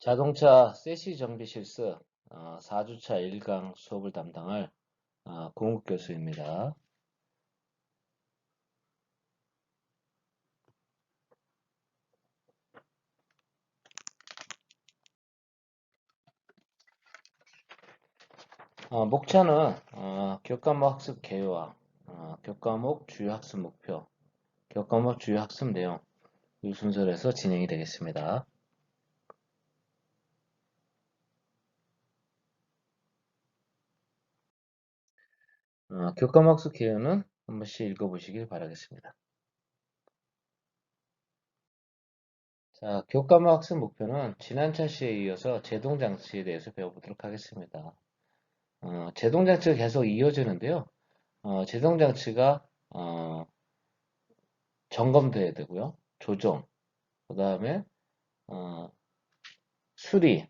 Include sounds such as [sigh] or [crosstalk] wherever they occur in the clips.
자동차 세시 정비 실습 어, 4주차 1강 수업을 담당할 어, 공욱 교수입니다. 어, 목차는 어, 교과목 학습 개요와 어, 교과목 주요 학습 목표, 교과목 주요 학습 내용 이 순서로 해서 진행이 되겠습니다. 어, 교과목 학습 개요는 한 번씩 읽어보시길 바라겠습니다. 자, 교과목 학습 목표는 지난 차시에 이어서 제동장치에 대해서 배워보도록 하겠습니다. 어, 제동장치가 계속 이어지는데요. 어, 제동장치가 어, 점검돼야 되고요. 조정, 그 다음에 어, 수리,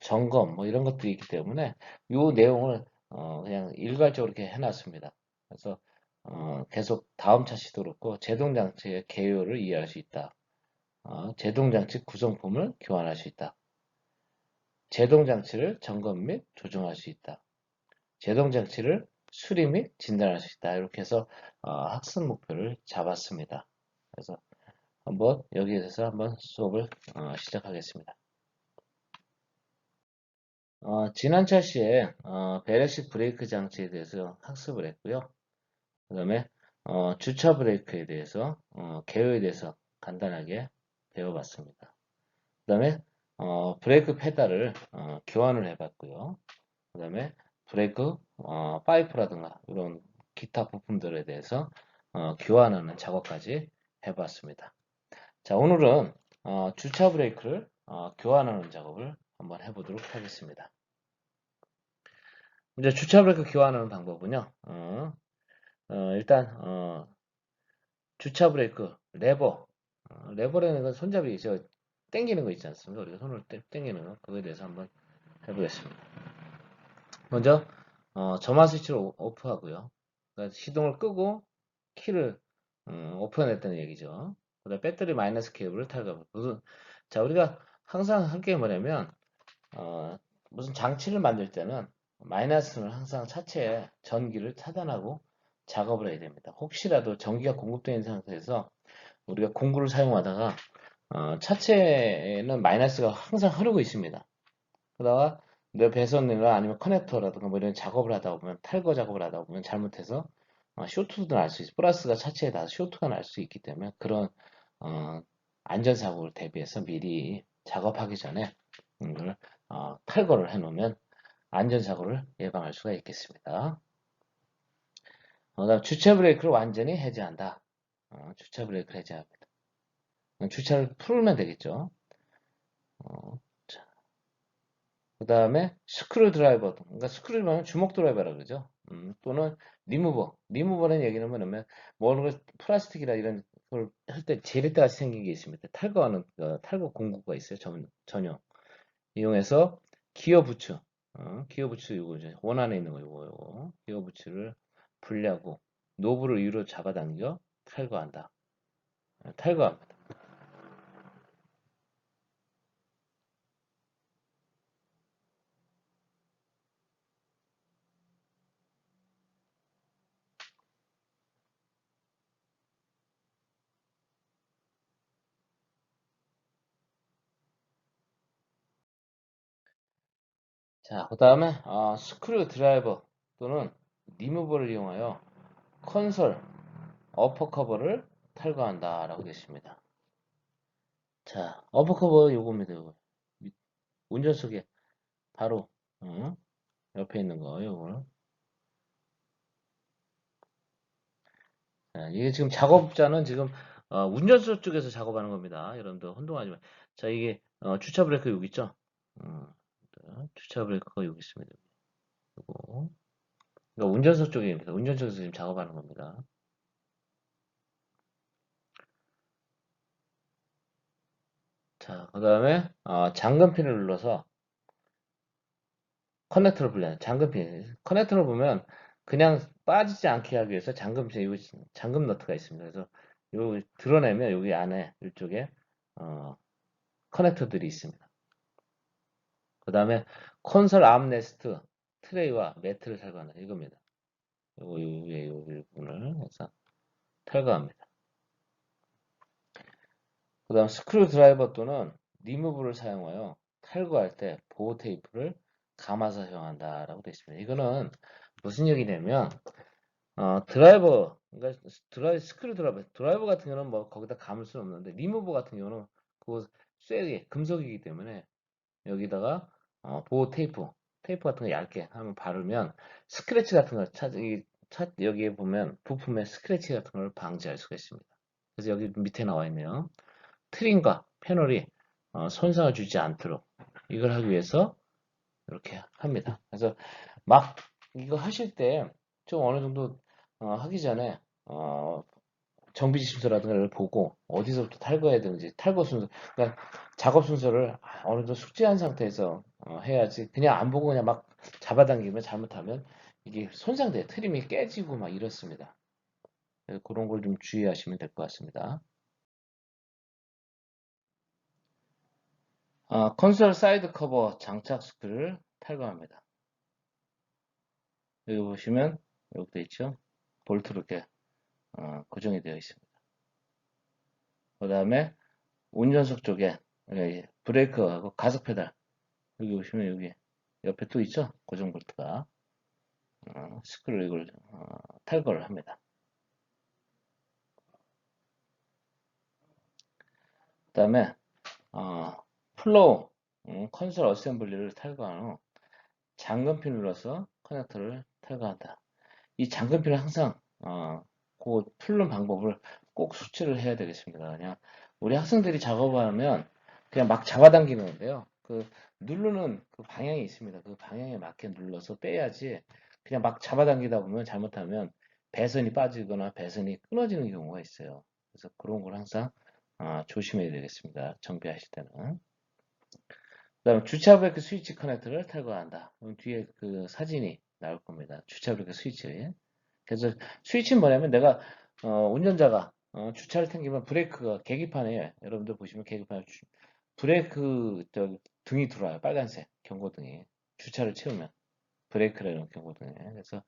점검 뭐 이런 것들이 있기 때문에 이 내용을 어, 그냥 일괄적으로 이렇게 해놨습니다. 그래서 어, 계속 다음 차시도 그렇고 제동장치의 개요를 이해할 수 있다. 어, 제동장치 구성품을 교환할 수 있다. 제동장치를 점검 및 조정할 수 있다. 제동장치를 수리 및 진단할 수 있다. 이렇게 해서 어, 학습 목표를 잡았습니다. 그래서 한번 여기에 대해서 한번 수업을 어, 시작하겠습니다. 어, 지난 차 시에 어, 배렉식 브레이크 장치에 대해서 학습을 했고요. 그 다음에 어, 주차 브레이크에 대해서 어, 개요에 대해서 간단하게 배워봤습니다. 그 다음에 어, 브레이크 페달을 어, 교환을 해봤고요. 그 다음에 브레이크 어, 파이프라든가 이런 기타 부품들에 대해서 어, 교환하는 작업까지 해봤습니다. 자 오늘은 어, 주차 브레이크를 어, 교환하는 작업을 한번 해보도록 하겠습니다. 이제 주차 브레이크 교환하는 방법은요. 어, 어, 일단 어, 주차 브레이크 레버 어, 레버라는 건 손잡이 저 당기는 거 있지 않습니까? 우리가 손을 당기는 거 그거에 대해서 한번 해보겠습니다. 먼저 어, 점화 스위치를 오프하고요. 그러니까 시동을 끄고 키를 음, 오픈했다는 얘기죠. 그다음 배터리 마이너스 케이블을 탈거. 무슨 자 우리가 항상 할게 뭐냐면 어, 무슨 장치를 만들 때는 마이너스는 항상 차체에 전기를 차단하고 작업을 해야 됩니다. 혹시라도 전기가 있는 상태에서 우리가 공구를 사용하다가 어, 차체에는 마이너스가 항상 흐르고 있습니다. 그러다가 내 배선이나 아니면 커넥터라든가 뭐 이런 작업을 하다 보면 탈거 작업을 하다 보면 잘못해서 어, 쇼트도 날 수 있어. 플러스가 차체에 닿아 쇼트가 날 수 있기 때문에 그런 어, 안전사고를 대비해서 미리 작업하기 전에 이걸 어, 탈거를 해놓으면 안전사고를 예방할 수가 있겠습니다. 어, 다음 주차 브레이크를 완전히 해제한다. 어, 주차 브레이크를 해제합니다. 주차를 풀면 되겠죠. 어, 그 다음에 스크류 드라이버, 그러니까 스크류는 주먹 드라이버라 그러죠. 음, 또는 리무버. 리무버는 얘기는 뭐냐면 뭐는 플라스틱이나 이런 걸 할때 때같이 생긴 게 있습니다. 탈거하는 어, 탈거 공구가 있어요. 전, 전용. 이용해서 기어 부츠, 어, 기어 부츠 이거 이제 원 안에 있는 거 이거 이거 기어 부츠를 분리하고 노브를 위로 잡아당겨 탈거한다. 어, 탈거합니다. 자, 그 다음에 어, 스크류 드라이버 또는 리무버를 이용하여 컨솔 어퍼 커버를 탈거한다 라고 되어 있습니다. 자, 어퍼 커버 요겁니다. 요거. 운전석에 바로 어, 옆에 있는 거 요거. 자, 이게 지금 작업자는 지금 어, 운전석 쪽에서 작업하는 겁니다. 여러분들 혼동하지 마. 자, 이게 어, 주차 브레이크 여기 있죠? 어. 주차 브레이크가 여기 있습니다. 이거. 그러니까 운전석 쪽입니다. 운전석에서 지금 작업하는 겁니다. 자, 그 다음에 어, 잠금핀을 눌러서 커넥터를 불려요. 잠금핀. 커넥터를 보면 그냥 빠지지 않게 하기 위해서 잠금핀, 요 잠금 너트가 있습니다. 그래서 요 드러내면 여기 안에 이쪽에 어, 커넥터들이 있습니다. 그 다음에 콘솔 암레스트 트레이와 매트를 탈거한다. 이겁니다. 요거 요 위에 요 부분을 해서 탈거합니다. 그 다음 스크류 드라이버 또는 리무브를 사용하여 탈거할 때 보호 테이프를 감아서 사용한다 라고 되어 있습니다. 이거는 무슨 얘기냐면 어, 드라이버 그러니까 드라이 스크류 드라이버 드라이버 같은 경우는 뭐 거기다 감을 수는 없는데 리무버 같은 경우는 그 쇠기 금속이기 때문에 여기다가 어, 보호 테이프 테이프 같은 거 얇게 한번 바르면 스크래치 같은 걸 찾, 이, 찾, 여기에 보면 부품에 스크래치 같은 걸 방지할 수가 있습니다. 그래서 여기 밑에 나와 있네요. 트림과 패널이 어, 손상을 주지 않도록 이걸 하기 위해서 이렇게 합니다. 그래서 막 이거 하실 때 좀 어느 정도 어, 하기 전에 어, 정비 지침서라든가 를 보고 어디서부터 탈거해야 되는지 탈거 순서 그러니까 작업 순서를 어느 정도 숙지한 상태에서 어, 해야지. 그냥 안 보고 그냥 막 잡아당기면 잘못하면 이게 손상돼요 트림이 깨지고 막 이렇습니다. 그런 걸 좀 주의하시면 될 것 같습니다. 어, 콘솔 사이드 커버 장착 스크를 탈거합니다. 여기 보시면 여기 돼 있죠? 볼트로 이렇게 어, 고정이 되어 있습니다. 그 다음에 운전석 쪽에 브레이크하고 가속 페달 여기 보시면 여기 옆에 또 있죠 고정 볼트가 어, 스크류 이걸 어, 탈거를 합니다. 그 다음에 어, 플로우 음, 컨솔 어셈블리를 탈거한 후 잠금핀 눌러서 커넥터를 탈거한다. 이 잠금핀을 항상 어, 그 풀는 방법을 꼭 수치를 해야 되겠습니다. 그냥 우리 학생들이 작업하면 그냥 막 잡아당기는 건데요. 그 누르는 그 방향이 있습니다. 그 방향에 맞게 눌러서 빼야지 그냥 막 잡아당기다 보면 잘못하면 배선이 빠지거나 배선이 끊어지는 경우가 있어요. 그래서 그런 걸 항상 아, 조심해야 되겠습니다. 정비하실 때는. 그 다음에 주차 브레이크 스위치 커넥터를 탈거한다. 뒤에 그 사진이 나올 겁니다. 주차 브레이크 스위치. 그래서 스위치는 뭐냐면 내가 어, 운전자가 어, 주차를 당기면 브레이크가 계기판에 여러분들 보시면 계기판에 주, 브레이크 저, 등이 들어와요. 빨간색 경고등이 주차를 채우면 브레이크라는 경고등에 그래서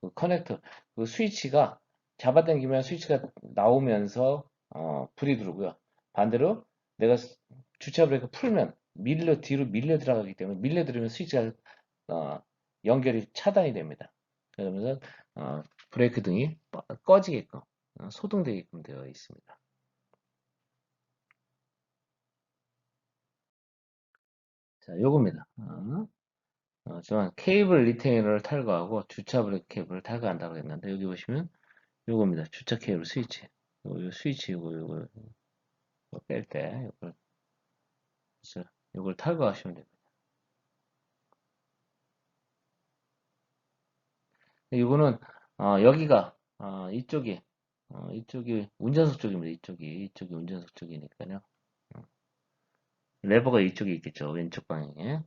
그 커넥터 그 스위치가 잡아당기면 스위치가 나오면서 어, 불이 들어오고요. 반대로 내가 주차 브레이크 풀면 밀려 뒤로 밀려 들어가기 때문에 밀려 들으면 스위치가 어, 연결이 차단이 됩니다. 그러면서 어, 브레이크 등이 꺼지게끔 어, 소등되게끔 되어 있습니다. 자, 요겁니다. 어, 어, 저는 케이블 리테이너를 탈거하고 주차 브레이크 케이블을 탈거한다고 했는데 여기 보시면 요겁니다. 주차 케이블 스위치. 요, 요 스위치 요거 요거 뺄때 요걸 요걸 탈거하시면 됩니다. 이거는 어, 여기가 어, 이쪽이 어, 이쪽이 운전석 쪽입니다. 이쪽이 이쪽이 운전석 쪽이니까요. 어. 레버가 이쪽에 있겠죠. 왼쪽 방향에.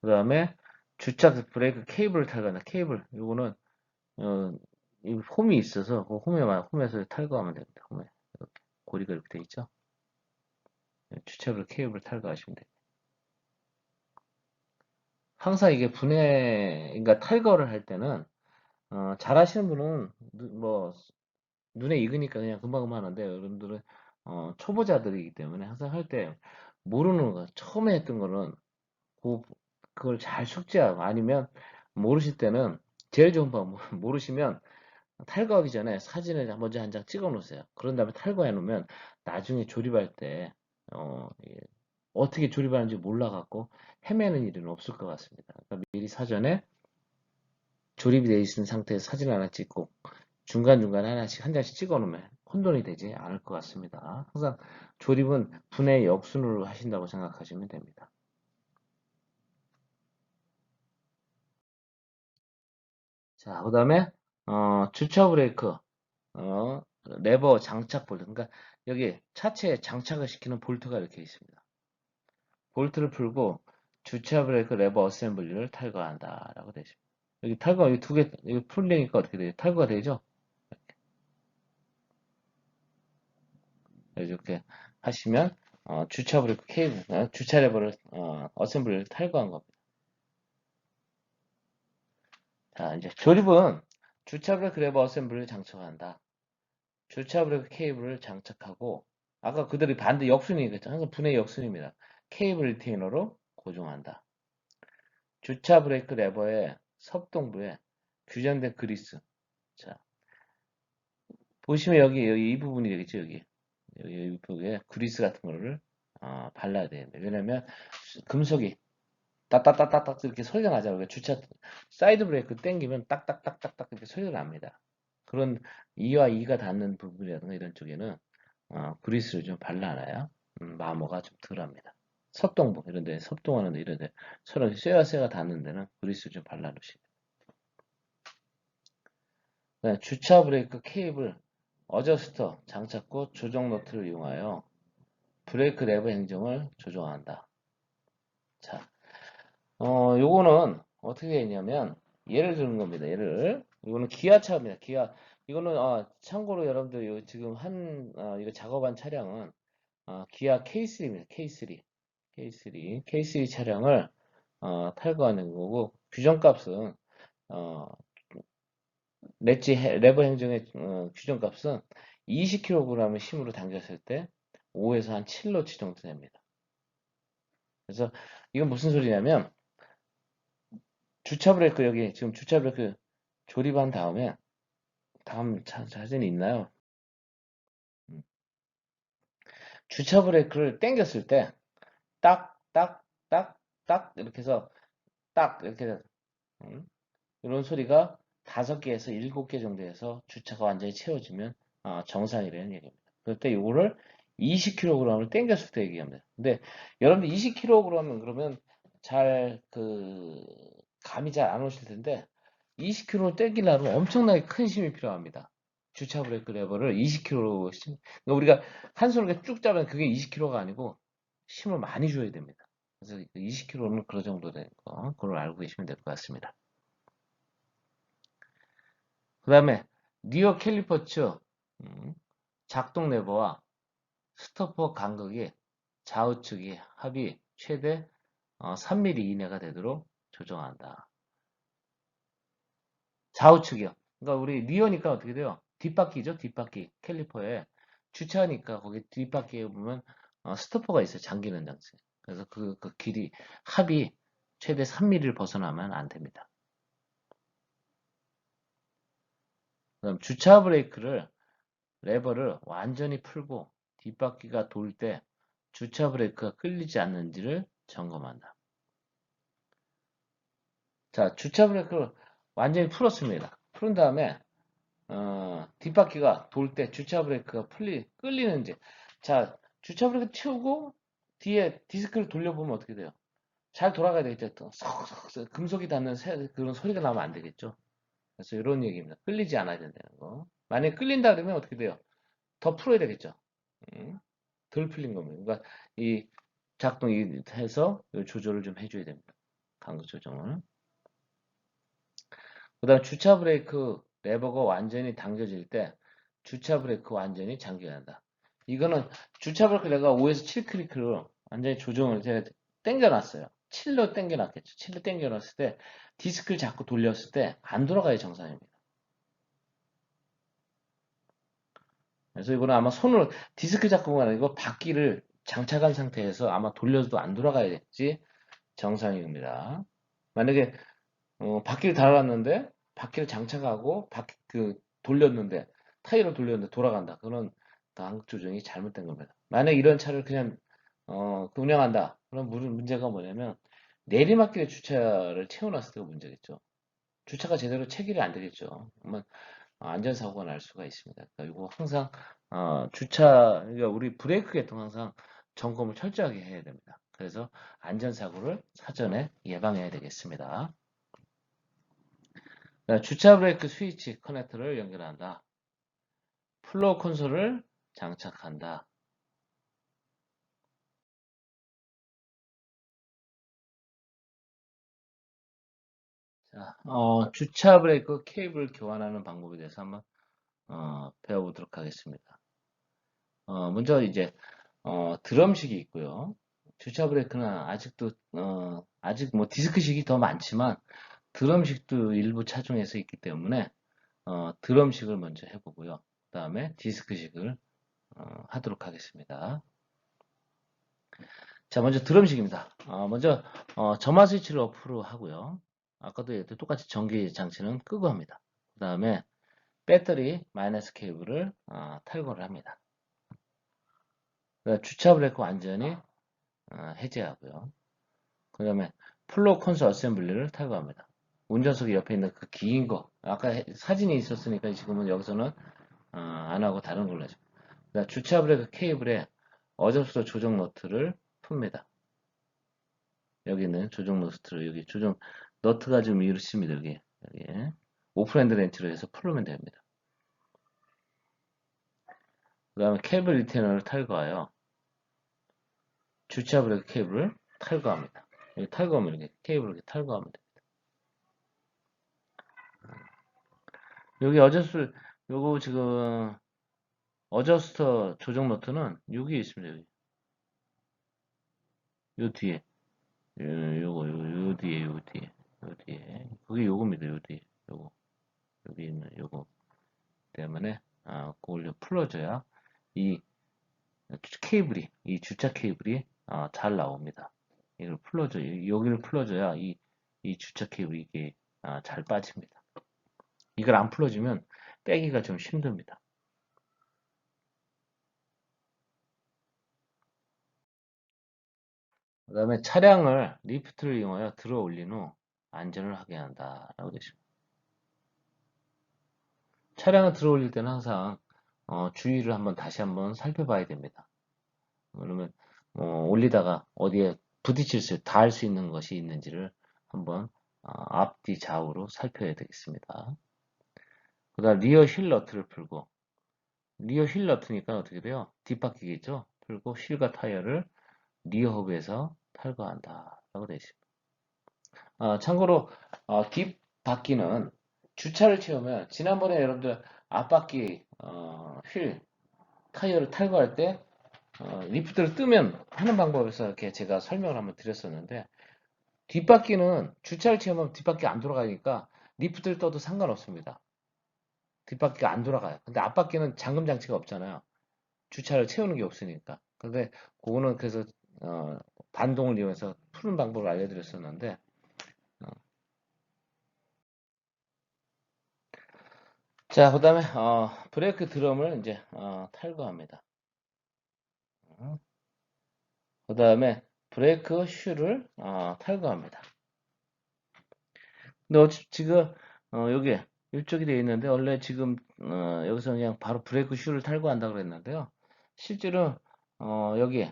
그 다음에 주차 브레이크 케이블을 탈거한다. 케이블. 이거는 어, 이 홈이 있어서 그 홈에만 홈에서 탈거하면 됩니다. 홈에 이렇게 고리가 이렇게 돼 있죠. 네, 주차 브레이크 케이블을 탈거하시면 됩니다. 항상 이게 분해, 그러니까 탈거를 할 때는 어, 잘 하시는 분은 뭐 눈에 익으니까 그냥 금방금방 하는데 여러분들은 어, 초보자들이기 때문에 항상 할 때 모르는 거 처음에 했던 거는 그, 그걸 잘 숙지하고 아니면 모르실 때는 제일 좋은 방법 [laughs] 모르시면 탈거하기 전에 사진을 먼저 한 장 찍어 놓으세요. 그런 다음에 탈거해 놓으면 나중에 조립할 때 어, 어떻게 조립하는지 몰라갖고 헤매는 일은 없을 것 같습니다. 그러니까 미리 사전에 조립이 되어 있는 상태에서 사진 하나 찍고 중간중간 하나씩 한 장씩 찍어 놓으면 혼돈이 되지 않을 것 같습니다. 항상 조립은 분해 역순으로 하신다고 생각하시면 됩니다. 자, 그 다음에 어, 주차 브레이크 어, 레버 장착 볼트 그러니까 여기 차체에 장착을 시키는 볼트가 이렇게 있습니다. 볼트를 풀고 주차 브레이크 레버 어셈블리를 탈거한다 라고 되어 있습니다. 여기 탈거 여기 두 개 여기 풀리니까 어떻게 돼요? 탈거가 되죠? 이렇게, 하시면 어, 주차 브레이크 케이블, 어, 주차 레버를 어, 어셈블리를 탈거한 겁니다. 자, 이제 조립은 주차 브레이크 레버 어셈블리를 장착한다. 주차 브레이크 케이블을 장착하고 아까 그들이 반대 역순이겠죠. 항상 분해 역순입니다. 케이블 리테이너로 고정한다. 주차 브레이크 레버의 섭동부에 규정된 그리스. 자, 보시면 여기, 여기 이 부분이 되겠죠. 여기. 여기 이 부분에 그리스 같은 거를 어, 발라야 되는데. 왜냐면 금속이 따따따따딱 이렇게 소리가 나잖아요. 그러니까 주차 사이드 브레이크 땡기면 딱딱딱딱딱 이렇게 소리가 납니다. 그런 이와 이가 닿는 부분이라든가 이런 쪽에는 어, 그리스를 좀 발라놔야 음, 마모가 좀 덜합니다. 섭동부 이런 데 섭동하는 데 이런 데 서로 쇠와 쇠가 닿는 데는 그리스 좀 발라 놓으시면 네, 주차 브레이크 케이블 어저스터 장착구 조정 노트를 이용하여 브레이크 레버 행정을 조정한다. 자, 어, 요거는 어떻게 했냐면 예를 드는 겁니다. 예를 이거는 기아차입니다. 기아 이거는 아, 참고로 여러분들 요 지금 한 아, 이거 작업한 차량은 아, 기아 K3입니다. K3 K3 K3 차량을 어, 탈거하는 거고 규정값은 어, 렛지 레버 행정의 어, 규정값은 20kg의 힘으로 당겼을 때 5에서 한 7로치 정도 됩니다. 그래서 이건 무슨 소리냐면 주차 브레이크 여기 지금 주차 브레이크 조립한 다음에 다음 사, 사진이 있나요? 음. 주차 브레이크를 당겼을 때 딱, 딱, 딱, 딱 이렇게 해서 딱 이렇게 음, 이런 소리가 다섯 개에서 일곱 개 정도에서 주차가 완전히 채워지면 어, 정상이라는 얘기입니다. 그때 이거를 20kg을 당겼을 때 얘기합니다. 근데 여러분들 20kg은 그러면 잘 그 감이 잘 안 오실 텐데 20kg 땡기려면 엄청나게 큰 힘이 필요합니다. 주차 브레이크 레버를 20kg 힘, 그러니까 우리가 한 손으로 쭉 잡으면 그게 20kg가 아니고 힘을 많이 줘야 됩니다. 그래서 20kg는 그런 정도 되는 거, 그걸 알고 계시면 될 것 같습니다. 그 다음에 리어 캘리퍼츠 음, 작동 레버와 스토퍼 간극이 좌우측이 합이 최대 3mm 어, 이내가 되도록 조정한다. 좌우측이요. 그러니까 우리 리어니까 어떻게 돼요? 뒷바퀴죠, 뒷바퀴. 캘리퍼에 주차하니까 거기 뒷바퀴에 보면 어, 스토퍼가 있어요. 잠기는 장치. 그래서 그, 그 길이 합이 최대 3mm를 벗어나면 안 됩니다. 그럼 주차 브레이크를 레버를 완전히 풀고 뒷바퀴가 돌 때 주차 브레이크가 끌리지 않는지를 점검한다. 자, 주차 브레이크를 완전히 풀었습니다. 푸른 다음에 어, 뒷바퀴가 돌 때 주차 브레이크가 풀리 끌리는지 자 주차 브레이크 치우고 뒤에 디스크를 돌려보면 어떻게 돼요? 잘 돌아가야 되겠죠. 석, 금속이 닿는 새, 그런 소리가 나면 안 되겠죠. 그래서 이런 얘기입니다. 끌리지 않아야 된다는 거. 만약에 끌린다 그러면 어떻게 돼요? 더 풀어야 되겠죠. 음, 덜 풀린 겁니다. 그러니까 이 작동이 해서 조절을 좀 해줘야 됩니다. 간극 조정을. 그 다음 주차 브레이크 레버가 완전히 당겨질 때 주차 브레이크 완전히 잠겨야 한다. 이거는 주차 브레이크 내가 5에서 7 클릭으로 완전히 조정을 제가 당겨놨어요. 7로 당겨놨겠죠. 7로 당겨놨을 때 디스크를 자꾸 돌렸을 때 안 돌아가야 정상입니다. 그래서 이거는 아마 손으로 디스크 잡고가 아니고 바퀴를 장착한 상태에서 아마 돌려도 안 돌아가야지 정상입니다. 만약에 어, 바퀴를 달아놨는데 바퀴를 장착하고 바퀴 그 돌렸는데 타이어를 돌렸는데 돌아간다. 그런 강극 조정이 잘못된 겁니다. 만약 이런 차를 그냥 어, 운영한다. 그럼 문제가 뭐냐면 내리막길에 주차를 채워놨을 때가 문제겠죠. 주차가 제대로 체결이 안 되겠죠. 그러면 안전사고가 날 수가 있습니다. 그러니까 이거 항상 어, 주차 그러니까 우리 브레이크 계통 항상 점검을 철저하게 해야 됩니다. 그래서 안전사고를 사전에 예방해야 되겠습니다. 주차 브레이크 스위치 커넥터를 연결한다. 플로우 콘솔을 장착한다. 자, 어, 주차 브레이크 케이블 교환하는 방법에 대해서 한번 어, 배워보도록 하겠습니다. 어, 먼저 이제 어, 드럼식이 있고요. 주차 브레이크는 아직도 어, 아직 뭐 디스크식이 더 많지만 드럼식도 일부 차종에서 있기 때문에 어, 드럼식을 먼저 해보고요. 그 다음에 디스크식을 어, 하도록 하겠습니다. 자, 먼저 드럼식입니다. 어, 먼저 어, 점화 스위치를 어프로 하고요. 아까도 똑같이 전기 장치는 끄고 합니다. 그 다음에 배터리 마이너스 케이블을 어, 탈거를 합니다. 주차 브레이크 완전히 어, 해제하고요. 그 다음에 플로우 콘솔 어셈블리를 탈거합니다. 운전석 옆에 있는 그 긴 거, 아까 사진이 있었으니까 지금은 여기서는 어, 안 하고 다른 걸로 하죠. 주차 브레이크 케이블에 어접수 조정 너트를 풉니다. 여기는 조정 너트를 여기 조정 너트가 좀 이렇습니다. 여기 여기 오프랜드 렌치로 해서 풀면 됩니다. 그 다음에 케이블 리테너를 탈거하여 주차 브레이크 케이블을 탈거합니다. 여기 탈거하면 이렇게 케이블을 이렇게 탈거하면 됩니다. 여기 어저스 요거 지금 어저스터 조정 노트는 여기 있습니다. 여기. 요 뒤에 요, 요거 요, 요 뒤에 요 뒤에 요 뒤에 그게 요겁니다. 요 뒤에 요거 여기 있는 요거 때문에 아 그걸 풀어줘야 이 케이블이 이 주차 케이블이 아, 잘 나옵니다. 이걸 풀어줘 여기를 풀어줘야 이, 이 주차 케이블이 이게 아, 잘 빠집니다. 이걸 안 풀어주면 빼기가 좀 힘듭니다. 그 다음에 차량을 리프트를 이용하여 들어 올린 후 안전을 하게 한다 라고 되어 있습니다. 차량을 들어 올릴 때는 항상 어, 주의를 한번 다시 한번 살펴봐야 됩니다. 그러면 어, 올리다가 어디에 부딪힐 수, 닿을 수 있는 것이 있는지를 한번 어, 앞뒤 좌우로 살펴야 되겠습니다. 그 다음 리어 힐 너트를 풀고 리어 힐 너트니까 어떻게 돼요? 뒷바퀴겠죠? 풀고 휠과 타이어를 리어 허브에서 탈거한다 라고 되어 있습니다. 아, 참고로 어, 뒷바퀴는 주차를 채우면 지난번에 여러분들 앞바퀴 어, 휠 타이어를 탈거할 때 어, 리프트를 뜨면 하는 방법에서 이렇게 제가 설명을 한번 드렸었는데 뒷바퀴는 주차를 채우면 뒷바퀴 안 돌아가니까 리프트를 떠도 상관없습니다. 뒷바퀴가 안 돌아가요. 근데 앞바퀴는 잠금 장치가 없잖아요. 주차를 채우는 게 없으니까. 근데 그거는 그래서 어, 반동을 이용해서 푸는 방법을 알려드렸었는데 자, 그 다음에 어, 브레이크 드럼을 이제 어, 탈거합니다. 어. 그 다음에 브레이크 슈를 어, 탈거합니다. 근데 어차피 지금 어, 여기 이쪽이 되어 있는데 원래 지금 어, 여기서 그냥 바로 브레이크 슈를 탈거한다 그랬는데요. 실제로 어, 여기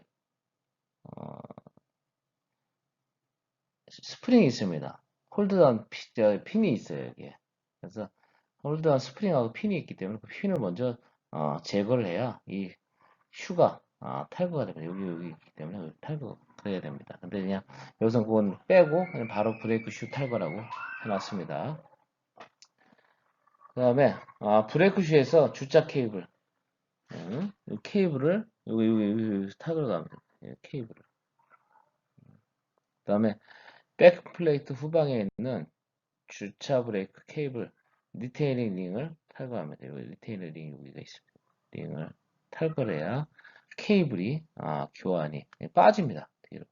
어, 스프링이 있습니다. 홀드다운 핀이 있어요 여기에. 그래서 홀드다운 스프링하고 핀이 있기 때문에 그 핀을 먼저 어, 제거를 해야 이 슈가 아, 탈거가 됩니다. 여기 여기 있기 때문에 탈거 그래야 됩니다. 근데 그냥 여기서 그건 빼고 그냥 바로 브레이크 슈 탈거라고 해놨습니다. 그 다음에 아, 브레이크 슈에서 주차 케이블 음, 케이블을 여기 여기 여기 탈거가 합니다. 예, 케이블을 그 다음에 백플레이트 후방에 있는 주차 브레이크 케이블 리테이닝 링을 탈거합니다. 여기 리테이닝 링이 여기가 있습니다. 링을 탈거를 해야 케이블이 아, 교환이 빠집니다. 뒤로.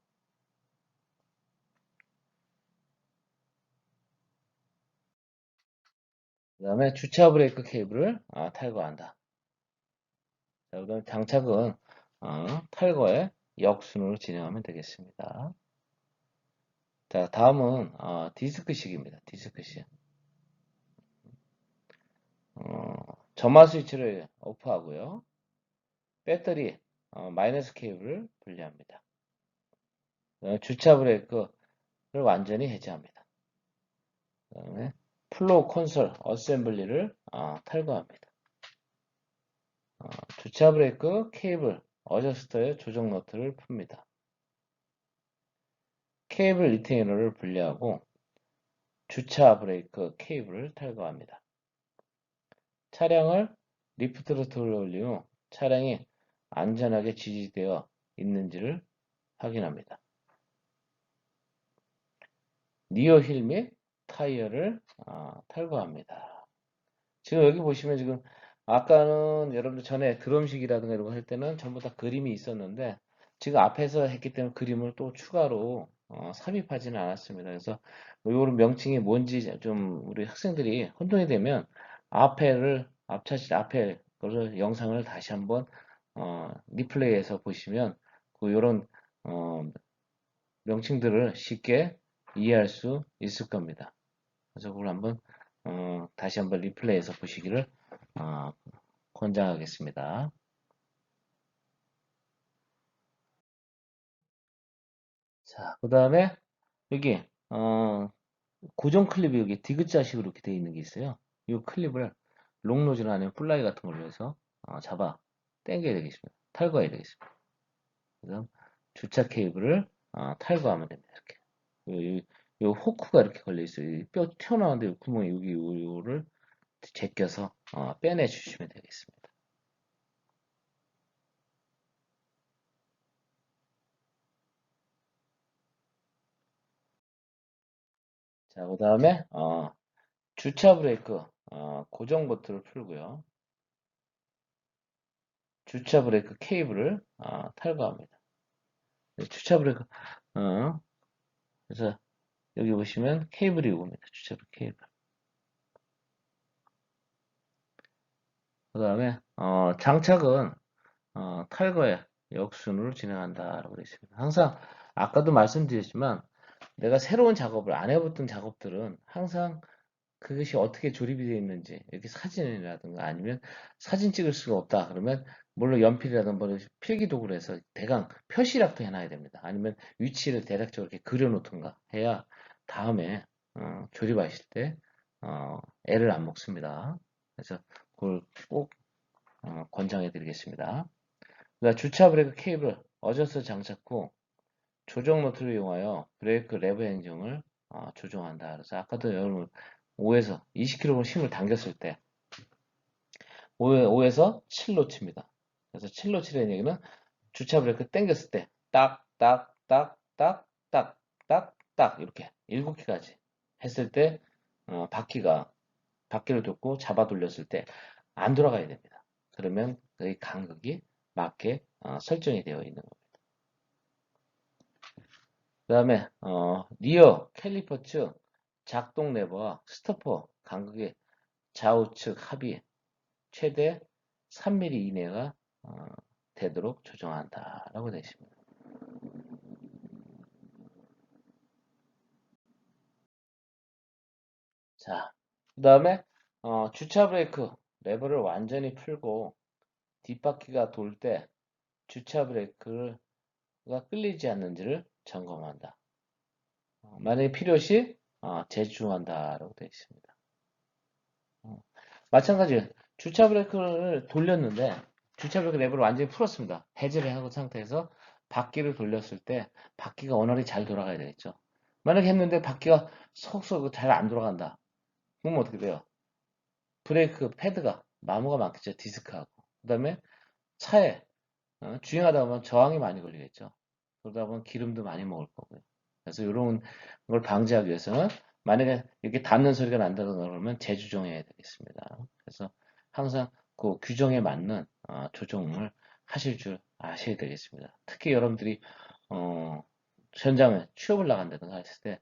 그 다음에 주차 브레이크 케이블을 아, 탈거한다. 자, 그 다음에 장착은 어, 탈거에 역순으로 진행하면 되겠습니다. 자, 다음은 어, 디스크식입니다. 디스크식. 어, 점화 스위치를 오프하고요. 배터리 어, 마이너스 케이블을 분리합니다. 주차 브레이크를 완전히 해제합니다. 그 다음에 플로우 콘솔 어셈블리를 어, 탈거합니다. 어, 주차 브레이크 케이블 어저스터의 조정 너트를 풉니다. 케이블 리테이너를 분리하고 주차 브레이크 케이블을 탈거합니다. 차량을 리프트로 들어 올린 후 차량이 안전하게 지지되어 있는지를 확인합니다. 니어 힐 및 타이어를 아, 탈거합니다. 지금 여기 보시면 지금 아까는 여러분들 전에 드럼식이라든가 이런 거 할 때는 전부 다 그림이 있었는데 지금 앞에서 했기 때문에 그림을 또 추가로 어, 삽입하지는 않았습니다. 그래서 이런 명칭이 뭔지 좀 우리 학생들이 혼동이 되면 앞에를 앞차시 앞에 거를 영상을 다시 한번 어, 리플레이해서 보시면 그 이런 어, 명칭들을 쉽게 이해할 수 있을 겁니다. 그래서 그걸 한번 어, 다시 한번 리플레이해서 보시기를 어, 권장하겠습니다. 자, 그 다음에 여기 어, 고정 클립이 여기 디귿자식으로 이렇게 되어 있는 게 있어요. 이 클립을 롱노즈나 아니면 플라이 같은 걸로 해서 어, 잡아 당겨야 되겠습니다. 탈거해야 되겠습니다. 그다음 주차 케이블을 어, 탈거하면 됩니다. 이렇게 요, 요, 호크가 이렇게 걸려 있어요. 뼈 튀어나오는데 구멍이 여기 요를 제껴서 어, 빼내 주시면 되겠습니다. 자, 그 다음에 어, 주차 브레이크 어, 고정 버튼을 풀고요. 주차 브레이크 케이블을 어, 탈거합니다. 네, 주차 브레이크 어, 그래서 여기 보시면 케이블이 이겁니다. 주차 브레이크 케이블. 그 다음에 어, 장착은 어, 탈거에 역순으로 진행한다 라고 되어 있습니다. 항상 아까도 말씀드렸지만 내가 새로운 작업을 안 해봤던 작업들은 항상 그것이 어떻게 조립이 되어 있는지 이렇게 사진이라든가 아니면 사진 찍을 수가 없다 그러면 물론 연필이라든가 뭐 필기 도구로 해서 대강 표시라도 해놔야 됩니다. 아니면 위치를 대략적으로 이렇게 그려놓든가 해야 다음에 어, 조립하실 때 어, 애를 안 먹습니다. 그래서 그걸 꼭 어, 권장해 드리겠습니다. 주차 브레이크 케이블 어저스 장착 후 조정 노트를 이용하여 브레이크 레버 행정을 어, 조정한다. 그래서 아까도 여러분 5에서 20kg 힘을 당겼을 때 5, 에서 7로 칩니다. 그래서 7로 치라는 얘기는 주차 브레이크 당겼을 때 딱, 딱, 딱, 딱, 딱, 딱, 딱 이렇게 7개까지 했을 때 어, 바퀴가 바퀴를 돕고 잡아 돌렸을 때 안 돌아가야 됩니다. 그러면 그 간극이 맞게 어, 설정이 되어 있는 겁니다. 그 다음에 어, 리어 캘리퍼 측 작동 레버와 스토퍼 간극의 좌우측 합이 최대 3mm 이내가 어, 되도록 조정한다 라고 되어 있습니다. 자, 그 다음에 어, 주차 브레이크 레버를 완전히 풀고 뒷바퀴가 돌 때 주차 브레이크가 끌리지 않는지를 점검한다. 어, 만약에 필요시 어, 재주한다라고 되어 있습니다. 어, 마찬가지 주차 브레이크를 돌렸는데 주차 브레이크 레버를 완전히 풀었습니다. 해제를 하고 상태에서 바퀴를 돌렸을 때 바퀴가 원활히 잘 돌아가야 되겠죠. 만약에 했는데 바퀴가 속속 잘 안 돌아간다. 그러면 어떻게 돼요? 브레이크 패드가 마모가 많겠죠. 디스크하고. 그 다음에 차에 어, 주행하다 보면 저항이 많이 걸리겠죠. 그러다 보면 기름도 많이 먹을 거고요. 그래서 이런 걸 방지하기 위해서는 만약에 이렇게 닿는 소리가 난다고 그러면 재조정해야 되겠습니다. 그래서 항상 그 규정에 맞는 어, 조정을 하실 줄 아셔야 되겠습니다. 특히 여러분들이 어, 현장에 취업을 나간다든가 했을 때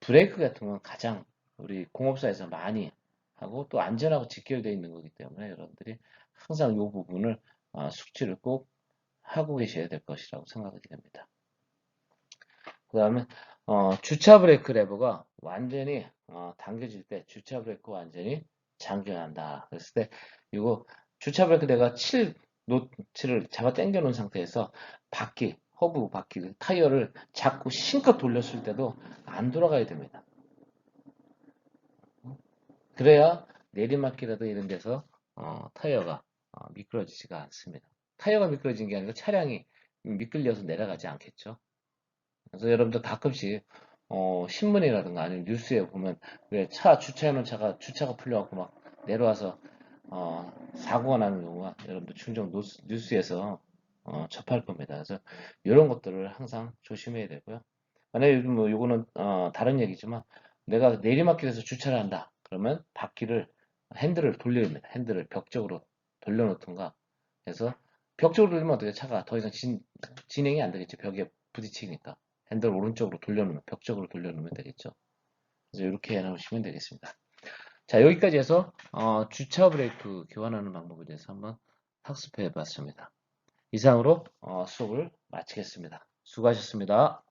브레이크 같은 건 가장 우리 공업사에서 많이 하고 또 안전하고 직결되어 있는 거기 때문에 여러분들이 항상 이 부분을 어, 숙지를 꼭 하고 계셔야 될 것이라고 생각이 됩니다. 그 다음에 어, 주차 브레이크 레버가 완전히 어, 당겨질 때 주차 브레이크 완전히 잠겨난다. 그랬을 때 이거 주차 브레이크 내가 7 노치를 잡아 당겨 놓은 상태에서 바퀴, 허브 바퀴, 타이어를 자꾸 신껏 돌렸을 때도 안 돌아가야 됩니다. 그래야 내리막길이라도 이런 데서 어, 타이어가 어, 미끄러지지가 않습니다. 타이어가 미끄러진 게 아니라 차량이 미끌려서 내려가지 않겠죠. 그래서 여러분들 가끔씩 어, 신문이라든가 아니면 뉴스에 보면 왜 차 주차해놓은 차가 주차가 풀려갖고 막 내려와서 어, 사고가 나는 경우가 여러분들 충정 뉴스, 뉴스 에서 어, 접할 겁니다. 그래서 이런 것들을 항상 조심해야 되고요. 만약에 요즘 뭐 요거는 어, 다른 얘기지만 내가 내리막길에서 주차를 한다. 그러면 바퀴를 핸들을 돌려야 됩니다. 핸들을 벽 쪽으로 돌려놓든가 해서 벽 쪽으로 돌리면 어떻게 차가 더 이상 진, 진행이 안 되겠죠. 벽에 부딪히니까 핸들 오른쪽으로 돌려놓으면 벽 쪽으로 돌려놓으면 되겠죠. 그래서 이렇게 해놓으시면 되겠습니다. 자 여기까지 해서 어, 주차 브레이크 교환하는 방법에 대해서 한번 학습해 봤습니다. 이상으로 어, 수업을 마치겠습니다. 수고하셨습니다.